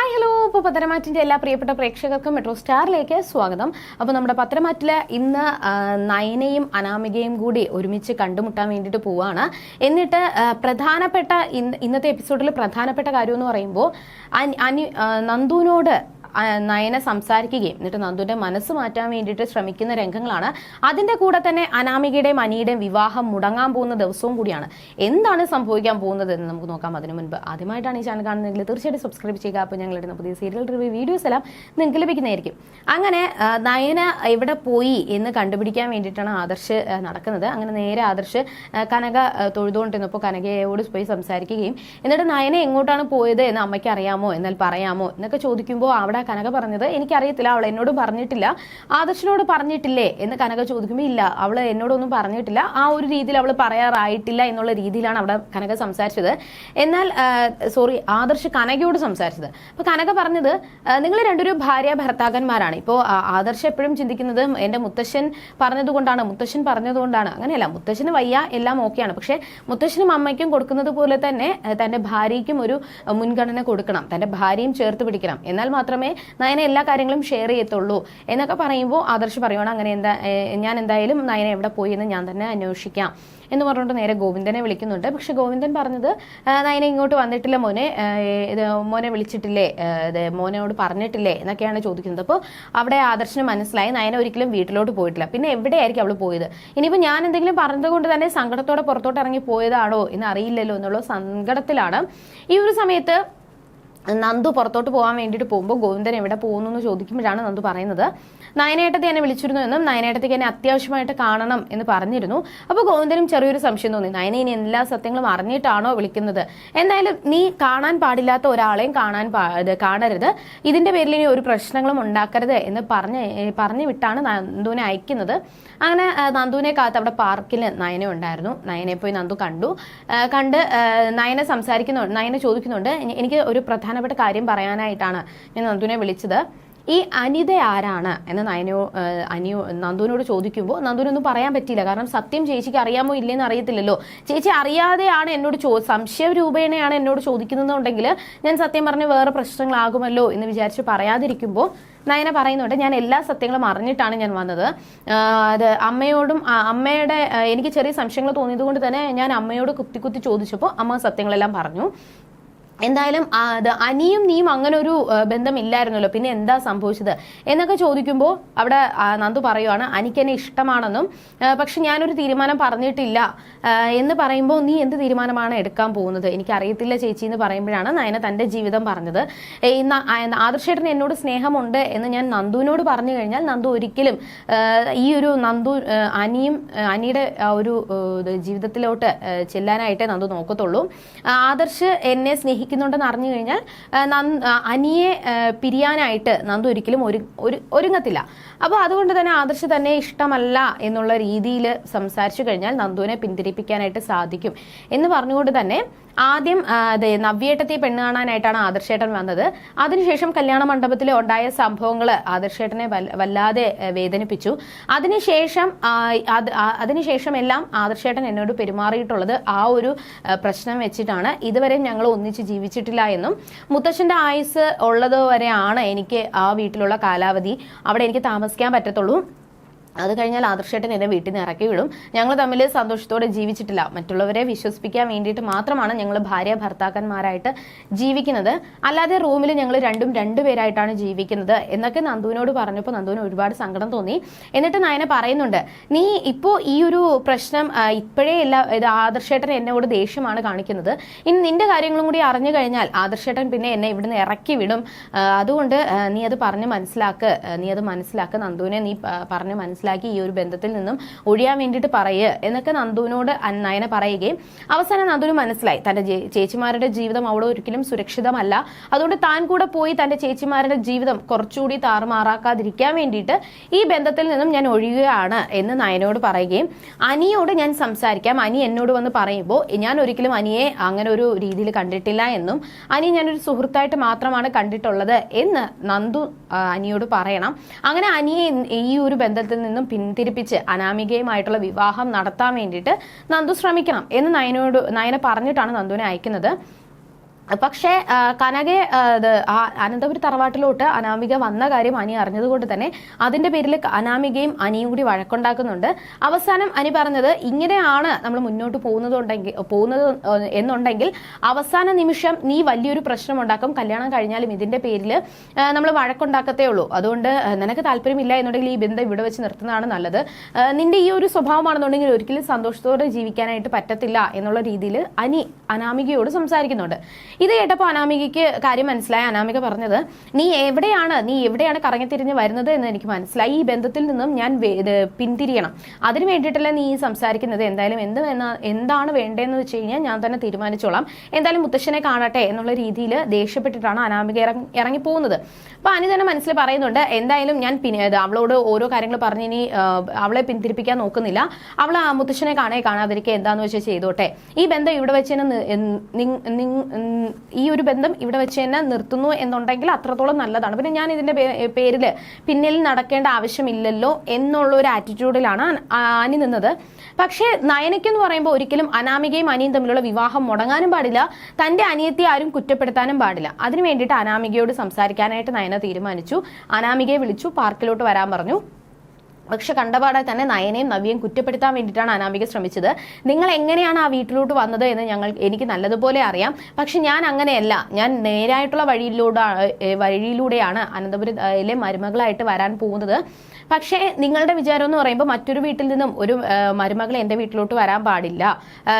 Hi hello ഇപ്പോൾ പത്തനമാറ്റിന്റെ എല്ലാ പ്രിയപ്പെട്ട പ്രേക്ഷകർക്കും മെട്രോ സ്റ്റാറിലേക്ക് സ്വാഗതം. അപ്പോൾ നമ്മുടെ പത്തനമാറ്റിൽ ഇന്ന് നയനയും അനാമികയും കൂടി ഒരുമിച്ച് കണ്ടുമുട്ടാൻ വേണ്ടിയിട്ട് പോവാണ്. എന്നിട്ട് പ്രധാനപ്പെട്ട ഇന്നത്തെ എപ്പിസോഡിൽ പ്രധാനപ്പെട്ട കാര്യം എന്ന് പറയുമ്പോൾ അനി നന്ദുവിനോട് നയന സംസാരിക്കുകയും എന്നിട്ട് നന്ദുവിന്റെ മനസ്സ് മാറ്റാൻ വേണ്ടിയിട്ട് ശ്രമിക്കുന്ന രംഗങ്ങളാണ്. അതിന്റെ കൂടെ തന്നെ അനാമികയുടെയും അനിയുടെയും വിവാഹം മുടങ്ങാൻ പോകുന്ന ദിവസവും കൂടിയാണ്. എന്താണ് സംഭവിക്കാൻ പോകുന്നത് എന്ന് നമുക്ക് നോക്കാം. അതിനു മുൻപ് ആദ്യമായിട്ടാണ് ഈ ചാനൽ കാണുന്നതെങ്കിൽ തീർച്ചയായിട്ടും സബ്സ്ക്രൈബ് ചെയ്യുക. അപ്പോൾ ഞങ്ങൾ ഇടുന്ന പുതിയ സീരിയൽ റിവ്യൂ വീഡിയോസ് എല്ലാം നിങ്ങൾക്ക് ലഭിക്കുന്നതായിരിക്കും. അങ്ങനെ നയന എവിടെ പോയി എന്ന് കണ്ടുപിടിക്കാൻ വേണ്ടിയിട്ടാണ് ആദർശ് നടക്കുന്നത്. അങ്ങനെ നേരെ ആദർശ് കനക തൊഴുതുകൊണ്ടിരുന്നപ്പോൾ കനകയോട് പോയി സംസാരിക്കുകയും എന്നിട്ട് നയന എങ്ങോട്ടാണ് പോയത് എന്ന് അമ്മയ്ക്ക് അറിയാമോ? എന്നാൽ പറയാമോ? എന്നൊക്കെ ചോദിക്കുമ്പോൾ അവിടെ കനക പറഞ്ഞത്? എനിക്കറിയത്തില്ല അവൾ എന്നോട് പറഞ്ഞിട്ടില്ല. ആദർശിനോട് പറഞ്ഞിട്ടില്ലേ എന്ന് കനക ചോദിക്കുമ്പോൾ ഇല്ല അവൾ എന്നോടൊന്നും പറഞ്ഞിട്ടില്ല. ആ ഒരു രീതിയിൽ അവൾ പറയാറായിട്ടില്ല എന്നുള്ള രീതിയിലാണ് അവിടെ കനക സംസാരിച്ചത്. എന്നാൽ സോറി ആദർശ് കനകയോട് സംസാരിച്ചത്. അപ്പോൾ കനക പറഞ്ഞത് നിങ്ങൾ രണ്ടുപേരും ഭാര്യ ഭർത്താക്കന്മാരാണ്. ഇപ്പോൾ ആദർശ് എപ്പോഴും ചിന്തിക്കുന്നത് എന്റെ മുത്തശ്ശൻ പറഞ്ഞതുകൊണ്ടാണ്. മുത്തശ്ശൻ പറഞ്ഞതുകൊണ്ടാണ്. അങ്ങനെയല്ല മുത്തശ്ശന് വയ്യ എല്ലാം ഓക്കെയാണ്. പക്ഷേ മുത്തശ്ശനും അമ്മയ്ക്കും കൊടുക്കുന്നത് പോലെ തന്നെ തന്റെ ഭാര്യയ്ക്കും ഒരു മുൻഗണന കൊടുക്കണം. തന്റെ ഭാര്യയും ചേർത്ത് പിടിക്കണം. എന്നാൽ മാത്രമേ നയന എല്ലാ കാര്യങ്ങളും ഷെയർ ചെയ്യത്തുള്ളൂ എന്നൊക്കെ പറയുമ്പോൾ ആദർശ് പറയുവാണ് അങ്ങനെ എന്താ ഞാൻ എന്തായാലും നയന എവിടെ പോയി എന്ന് ഞാൻ തന്നെ അന്വേഷിക്കാം. എന്ന് പറഞ്ഞുകൊണ്ട് നേരെ ഗോവിന്ദനെ വിളിക്കുന്നുണ്ട്. പക്ഷെ ഗോവിന്ദൻ പറഞ്ഞത് നയനെ ഇങ്ങോട്ട് വന്നിട്ടില്ല മോനെ മോനെ വിളിച്ചിട്ടില്ലേ ഇത് മോനോട് പറഞ്ഞിട്ടില്ലേ എന്നൊക്കെയാണ് ചോദിക്കുന്നത്. അപ്പോൾ അവിടെ ആദർശന് മനസ്സിലായി നയന ഒരിക്കലും വീട്ടിലോട്ട് പോയിട്ടില്ല. പിന്നെ എവിടെയായിരിക്കും അവൾ പോയത്? ഇനിയിപ്പോൾ ഞാൻ എന്തെങ്കിലും പറഞ്ഞതുകൊണ്ട് തന്നെ സങ്കടത്തോടെ പുറത്തോട്ട് ഇറങ്ങി പോയതാണോ എന്ന് അറിയില്ലല്ലോ എന്നുള്ള സങ്കടത്തിലാണ് ഈ ഒരു സമയത്ത് നന്ദു പുറത്തോട്ട് പോകാൻ വേണ്ടിയിട്ട് പോകുമ്പോൾ ഗോവിന്ദൻ എവിടെ പോകുന്നു എന്ന് ചോദിക്കുമ്പോഴാണ് നന്ദു പറയുന്നത്. നയനേട്ടത്തെ എന്നെ വിളിച്ചിരുന്നു എന്നും നയനേട്ടത്തേക്ക് എന്നെ അത്യാവശ്യമായിട്ട് കാണണം എന്ന് പറഞ്ഞിരുന്നു. അപ്പോൾ ഗോവിന്ദനും ചെറിയൊരു സംശയം തോന്നി. നയന ഇനി എല്ലാ സത്യങ്ങളും അറിഞ്ഞിട്ടാണോ വിളിക്കുന്നത്? എന്തായാലും നീ കാണാൻ പാടില്ലാത്ത ഒരാളെയും കാണാൻ കാണരുത്. ഇതിന്റെ പേരിൽ ഇനി ഒരു പ്രശ്നങ്ങളും ഉണ്ടാക്കരുത് എന്ന് പറഞ്ഞ് പറഞ്ഞു വിട്ടാണ് നന്ദുവിനെ അയക്കുന്നത്. അങ്ങനെ നന്ദുവിനെ കാത്ത് അവിടെ പാർക്കിൽ നയന ഉണ്ടായിരുന്നു. നയനെ പോയി നന്ദു കണ്ടു. കണ്ട് നയന സംസാരിക്കുന്നുണ്ട് നയന ചോദിക്കുന്നുണ്ട്. എനിക്ക് ഒരു പ്രധാനപ്പെട്ട കാര്യം പറയാനായിട്ടാണ് ഞാൻ നന്ദുവിനെ വിളിച്ചത്. ഈ അനിത ആരാണ്? എന്ന് നയനോ അനിയോ നന്ദുവിനോട് ചോദിക്കുമ്പോൾ നന്ദുവിനൊന്നും പറയാൻ പറ്റിയില്ല. കാരണം സത്യം ചേച്ചിക്ക് അറിയാമോ ഇല്ലെന്ന് അറിയത്തില്ലല്ലോ. ചേച്ചി അറിയാതെയാണ് എന്നോട് ചോ സംശയ രൂപേണയാണ് എന്നോട് ചോദിക്കുന്നതെന്നുണ്ടെങ്കിൽ ഞാൻ സത്യം പറഞ്ഞ് വേറെ പ്രശ്നങ്ങളാകുമല്ലോ എന്ന് വിചാരിച്ച് പറയാതിരിക്കുമ്പോൾ നയന പറയുന്നുണ്ട് ഞാൻ എല്ലാ സത്യങ്ങളും അറിഞ്ഞിട്ടാണ് ഞാൻ വന്നത്. അത് അമ്മയോടും അമ്മയുടെ എനിക്ക് ചെറിയ സംശയങ്ങൾ തോന്നിയത് കൊണ്ട് തന്നെ ഞാൻ അമ്മയോട് കുത്തി കുത്തി ചോദിച്ചപ്പോൾ അമ്മ സത്യങ്ങളെല്ലാം പറഞ്ഞു. എന്തായാലും അത് അനിയും നീയും അങ്ങനെ ഒരു ബന്ധമില്ലായിരുന്നല്ലോ. പിന്നെ എന്താ സംഭവിച്ചത്? എന്നൊക്കെ ചോദിക്കുമ്പോൾ അവിടെ നന്ദു പറയുവാണ് അനിക്ക് എന്നെ ഇഷ്ടമാണെന്നും പക്ഷെ ഞാനൊരു തീരുമാനം പറഞ്ഞിട്ടില്ല. എന്ന് പറയുമ്പോൾ നീ എന്ത് തീരുമാനമാണ് എടുക്കാൻ പോകുന്നത്? എനിക്ക് അറിയത്തില്ല ചേച്ചി എന്ന് പറയുമ്പോഴാണ് നയന തന്റെ ജീവിതം പറഞ്ഞത്. ആദർശേട്ടന് എന്നോട് സ്നേഹമുണ്ട് എന്ന് ഞാൻ നന്ദുവിനോട് പറഞ്ഞു കഴിഞ്ഞാൽ നന്ദു ഒരിക്കലും ഈ ഒരു നന്ദു അനിയും അനിയുടെ ഒരു ജീവിതത്തിലോട്ട് ചെല്ലാനായിട്ടേ നന്ദു നോക്കത്തുള്ളൂ. ആദർശ് എന്നെ സ്നേഹിക്കുന്നുണ്ടെന്ന് അറിഞ്ഞു കഴിഞ്ഞാൽ അനിയെ പിരിയാനായിട്ട് നന്ദു ഒരിക്കലും ഒരു ഒരു- ഒരുങ്ങത്തില്ല. അപ്പോൾ അതുകൊണ്ട് തന്നെ ആദർശ് തന്നെ ഇഷ്ടമല്ല എന്നുള്ള രീതിയിൽ സംസാരിച്ചു കഴിഞ്ഞാൽ നന്ദുവിനെ പിന്തിരിപ്പിക്കാനായിട്ട് സാധിക്കും. എന്ന് പറഞ്ഞുകൊണ്ട് തന്നെ ആദ്യം അതെ നവ്യേട്ടത്തെ പെണ്ണ് കാണാനായിട്ടാണ് ആദർശേട്ടൻ വന്നത്. അതിനുശേഷം കല്യാണ മണ്ഡപത്തിൽ ഉണ്ടായ സംഭവങ്ങൾ ആദർശേട്ടനെ വല്ലാതെ വേദനിപ്പിച്ചു. അതിനുശേഷം അതിനുശേഷം എല്ലാം ആദർശേട്ടൻ എന്നോട് പെരുമാറിയിട്ടുള്ളത് ആ ഒരു പ്രശ്നം വെച്ചിട്ടാണ്. ഇതുവരെ ഞങ്ങൾ ഒന്നിച്ച് ജീവിച്ചിട്ടില്ല എന്നും. മുത്തശ്ശന്റെ ആയുസ് ഉള്ളത് വരെയാണ് എനിക്ക് ആ വീട്ടിലുള്ള കാലാവധി. അവിടെ എനിക്ക് താമസിക്കാൻ പറ്റത്തുള്ളൂ. അത് കഴിഞ്ഞാൽ ആദർശേട്ടൻ എന്നെ വീട്ടിൽ നിന്ന് ഇറക്കി വിടും. ഞങ്ങൾ തമ്മിൽ സന്തോഷത്തോടെ ജീവിച്ചിട്ടില്ല. മറ്റുള്ളവരെ വിശ്വസിപ്പിക്കാൻ വേണ്ടിയിട്ട് മാത്രമാണ് ഞങ്ങൾ ഭാര്യ ഭർത്താക്കന്മാരായിട്ട് ജീവിക്കുന്നത്. അല്ലാതെ റൂമിൽ ഞങ്ങൾ രണ്ടും രണ്ടുപേരായിട്ടാണ് ജീവിക്കുന്നത് എന്നൊക്കെ നന്ദുവിനോട് പറഞ്ഞപ്പോൾ നന്ദുവിന് ഒരുപാട് സങ്കടം തോന്നി. എന്നിട്ട് നയന പറയുന്നുണ്ട് നീ ഇപ്പോൾ ഈ ഒരു പ്രശ്നം ഇപ്പോഴേ എല്ലാ ഇത് ആദർശേട്ടൻ എന്നോട് ദേഷ്യമാണ് കാണിക്കുന്നത്. ഇനി നിന്റെ കാര്യങ്ങളും കൂടി അറിഞ്ഞു കഴിഞ്ഞാൽ ആദർശേട്ടൻ പിന്നെ എന്നെ ഇവിടുന്ന് ഇറക്കി വിടും. അതുകൊണ്ട് നീ അത് പറഞ്ഞ് മനസ്സിലാക്ക്. നീ അത് മനസ്സിലാക്ക്. നന്ദുവിനെ നീ പറഞ്ഞ് പറഞ്ഞ് മനസ്സിലാക്കി ഈ ഒരു ബന്ധത്തിൽ നിന്നും ഒഴിയാൻ വേണ്ടിയിട്ട് പറയുക എന്നൊക്കെ നന്ദുവിനോട് നയന പറയുകയും അവസാനം നന്ദുവിന് മനസ്സിലായി. തന്റെ ചേച്ചിമാരുടെ ജീവിതം അവിടെ ഒരിക്കലും സുരക്ഷിതമല്ല. അതുകൊണ്ട് താൻ കൂടെ പോയി തന്റെ ചേച്ചിമാരുടെ ജീവിതം കുറച്ചുകൂടി താറുമാറാക്കാതിരിക്കാൻ വേണ്ടിയിട്ട് ഈ ബന്ധത്തിൽ നിന്നും ഞാൻ ഒഴിയുകയാണ് എന്ന് നയനോട് പറയുകയും അനിയോട് ഞാൻ സംസാരിക്കാം. അനി എന്നോട് വന്ന് പറയുമ്പോൾ ഞാൻ ഒരിക്കലും അനിയെ അങ്ങനെ ഒരു രീതിയിൽ കണ്ടിട്ടില്ല എന്നും അനി ഞാനൊരു സുഹൃത്തായിട്ട് മാത്രമാണ് കണ്ടിട്ടുള്ളത് എന്ന് നന്ദു അനിയോട് പറയണം. അങ്ങനെ അനിയെ ഈ ഒരു ബന്ധത്തിൽ നിന്നും പിന്തിരിപ്പിച്ച് അനാമികയുമായിട്ടുള്ള വിവാഹം നടത്താൻ വേണ്ടിയിട്ട് നന്ദു ശ്രമിക്കണം എന്ന് നയനോട് നയന പറഞ്ഞിട്ടാണ് നന്ദുവിനെ അയക്കുന്നത്. പക്ഷേ കനകെ അനന്തപുരി തറവാട്ടിലോട്ട് അനാമിക വന്ന കാര്യം അനി അറിഞ്ഞതുകൊണ്ട് തന്നെ അതിന്റെ പേരിൽ അനാമികയും അനിയും കൂടി വഴക്കുണ്ടാക്കുന്നുണ്ട്. അവസാനം അനി പറഞ്ഞത് ഇങ്ങനെയാണ് നമ്മൾ മുന്നോട്ട് പോകുന്നതുണ്ടെങ്കിൽ പോകുന്നത് എന്നുണ്ടെങ്കിൽ അവസാന നിമിഷം നീ വലിയൊരു പ്രശ്നം ഉണ്ടാക്കും കല്യാണം കഴിഞ്ഞാലും ഇതിന്റെ പേരിൽ നമ്മൾ വഴക്കുണ്ടാക്കത്തേ ഉള്ളൂ. അതുകൊണ്ട് നിനക്ക് താല്പര്യമില്ല എന്നുണ്ടെങ്കിൽ ഈ ബന്ധം ഇവിടെ വെച്ച് നിർത്തുന്നതാണ് നല്ലത്. നിന്റെ ഈ ഒരു സ്വഭാവമാണെന്നുണ്ടെങ്കിൽ ഒരിക്കലും സന്തോഷത്തോടെ ജീവിക്കാനായിട്ട് പറ്റത്തില്ല എന്നുള്ള രീതിയിൽ അനി അനാമികയോട് സംസാരിക്കുന്നുണ്ട്. ഇത് കേട്ടപ്പോൾ അനാമികയ്ക്ക് കാര്യം മനസ്സിലായി. അനാമിക പറഞ്ഞത് നീ എവിടെയാണ് നീ എവിടെയാണ് കറങ്ങിത്തിരിഞ്ഞ് വരുന്നത് എന്ന് എനിക്ക് മനസ്സിലായി. ഈ ബന്ധത്തിൽ നിന്നും ഞാൻ പിന്തിരിയണം. അതിന് വേണ്ടിയിട്ടല്ല നീ സംസാരിക്കുന്നത്? എന്തായാലും എന്ത് എന്താണ് വേണ്ടതെന്ന് വെച്ച് കഴിഞ്ഞാൽ ഞാൻ തന്നെ തീരുമാനിച്ചോളാം. എന്തായാലും മുത്തശ്ശനെ കാണട്ടെ എന്നുള്ള രീതിയിൽ ദേഷ്യപ്പെട്ടിട്ടാണ് അനാമിക ഇറങ്ങി ഇറങ്ങിപ്പോകുന്നത്. അപ്പൊ അനി തന്നെ മനസ്സിൽ പറയുന്നുണ്ട് എന്തായാലും ഞാൻ പിന്നെ അവളോട് ഓരോ കാര്യങ്ങൾ പറഞ്ഞ് ഇനി അവളെ പിന്തിരിപ്പിക്കാൻ നോക്കുന്നില്ല. അവൾ മുത്തശ്ശനെ കാണേ കാണാതിരിക്കുക എന്താന്ന് വെച്ചാൽ ചെയ്തോട്ടെ. ഈ ബന്ധം ഇവിടെ വെച്ച് തന്നെ ഈ ഒരു ബന്ധം ഇവിടെ വെച്ച് തന്നെ നിർത്തുന്നു എന്നുണ്ടെങ്കിൽ അത്രത്തോളം നല്ലതാണ്. പിന്നെ ഞാൻ ഇതിന്റെ പേരിൽ പിന്നിൽ നടക്കേണ്ട ആവശ്യമില്ലല്ലോ എന്നുള്ള ഒരു ആറ്റിറ്റ്യൂഡിലാണ് അനി നിന്നത്. പക്ഷേ നയനയ്ക്കെന്ന് പറയുമ്പോൾ ഒരിക്കലും അനാമികയും അനിയും തമ്മിലുള്ള വിവാഹം മുടങ്ങാനും പാടില്ല. തന്റെ അനിയത്തെ ആരും കുറ്റപ്പെടുത്താനും പാടില്ല. അതിനു വേണ്ടിയിട്ട് അനാമികയോട് സംസാരിക്കാനായിട്ട് നയന തീരുമാനിച്ചു. അനാമികയെ വിളിച്ചു പാർക്കിലോട്ട് വരാൻ പറഞ്ഞു. പക്ഷെ കണ്ടപാടെ തന്നെ നയനെയും നവ്യയും കുറ്റപ്പെടുത്താൻ വേണ്ടിയിട്ടാണ് അനാമിക ശ്രമിച്ചത്. നിങ്ങൾ എങ്ങനെയാണ് ആ വീട്ടിലോട്ട് വന്നത് എന്ന് ഞങ്ങൾ എനിക്ക് നല്ലതുപോലെ അറിയാം. പക്ഷെ ഞാൻ അങ്ങനെയല്ല. ഞാൻ നേരായിട്ടുള്ള വഴിയിലൂടെ വഴിയിലൂടെയാണ് അനന്തപുരത്തിലെ മരുമകളായിട്ട് വരാൻ പോകുന്നത്. പക്ഷേ നിങ്ങളുടെ വിചാരം എന്ന് പറയുമ്പോൾ മറ്റൊരു വീട്ടിൽ നിന്നും ഒരു മരുമകൾ എന്റെ വീട്ടിലോട്ട് വരാൻ പാടില്ല.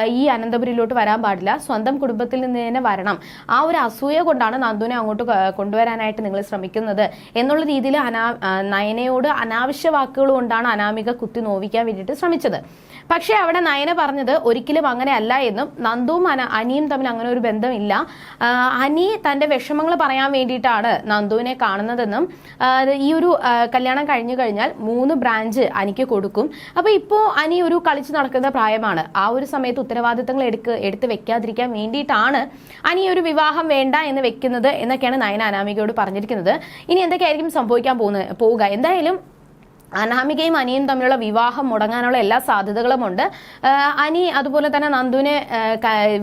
ഈ അനന്തപുരിയിലോട്ട് വരാൻ പാടില്ല. സ്വന്തം കുടുംബത്തിൽ നിന്ന് തന്നെ വരണം. ആ ഒരു അസൂയ കൊണ്ടാണ് നന്ദുവിനെ അങ്ങോട്ട് കൊണ്ടുവരാനായിട്ട് നിങ്ങൾ ശ്രമിക്കുന്നത്. എന്നുള്ള രീതിയിൽ അനാ നയനയോട് അനാവശ്യ വാക്കുകൾ കൊണ്ടാണ് അനാമിക കുത്തി നോവിക്കാൻ വേണ്ടിയിട്ട് ശ്രമിച്ചത്. പക്ഷേ അവിടെ നയന പറഞ്ഞത് ഒരിക്കലും അങ്ങനെ അല്ല എന്നും നന്ദുവും അന അനിയും തമ്മിൽ അങ്ങനെ ഒരു ബന്ധമില്ല. അനി തന്റെ വിഷമങ്ങൾ പറയാൻ വേണ്ടിയിട്ടാണ് നന്ദുവിനെ കാണുന്നതെന്നും ഈ ഒരു കല്യാണം കഴിഞ്ഞു കഴിഞ്ഞാൽ മൂന്ന് ബ്രാഞ്ച് അനിക്ക് കൊടുക്കും. അപ്പോൾ ഇപ്പോൾ അനി ഒരു കളിച്ച് നടക്കുന്ന പ്രായമാണ്. ആ ഒരു സമയത്ത് ഉത്തരവാദിത്തങ്ങൾ എടുക്ക് എടുത്ത് വെക്കാതിരിക്കാൻ വേണ്ടിയിട്ടാണ് അനി ഒരു വിവാഹം വേണ്ട എന്ന് വെക്കുന്നത് എന്നൊക്കെയാണ് നയന അനാമികയോട് പറഞ്ഞിരിക്കുന്നത്. ഇനി എന്തൊക്കെയായിരിക്കും സംഭവിക്കാൻ പോകുന്നത് പോവുക? എന്തായാലും അനാമികയും അനിയും തമ്മിലുള്ള വിവാഹം മുടങ്ങാനുള്ള എല്ലാ സാധ്യതകളും ഉണ്ട് അനി അതുപോലെ തന്നെ നന്ദുവിനെ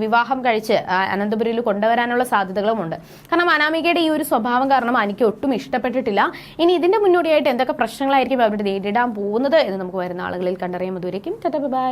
വിവാഹം കഴിച്ച് അനന്തപുരിയിൽ കൊണ്ടുവരാനുള്ള സാധ്യതകളുമുണ്ട്. കാരണം അനാമികയുടെ ഈ ഒരു സ്വഭാവം കാരണം അനിക്ക് ഒട്ടും ഇഷ്ടപ്പെട്ടിട്ടില്ല. ഇനി ഇതിന്റെ മുന്നോടിയായിട്ട് എന്തൊക്കെ പ്രശ്നങ്ങളായിരിക്കും അവർ നേരിടാൻ പോകുന്നത് എന്ന് നമുക്ക് വരുന്ന ആളുകളിൽ കണ്ടറിയാൻ അതുവരേക്കും ബൈ.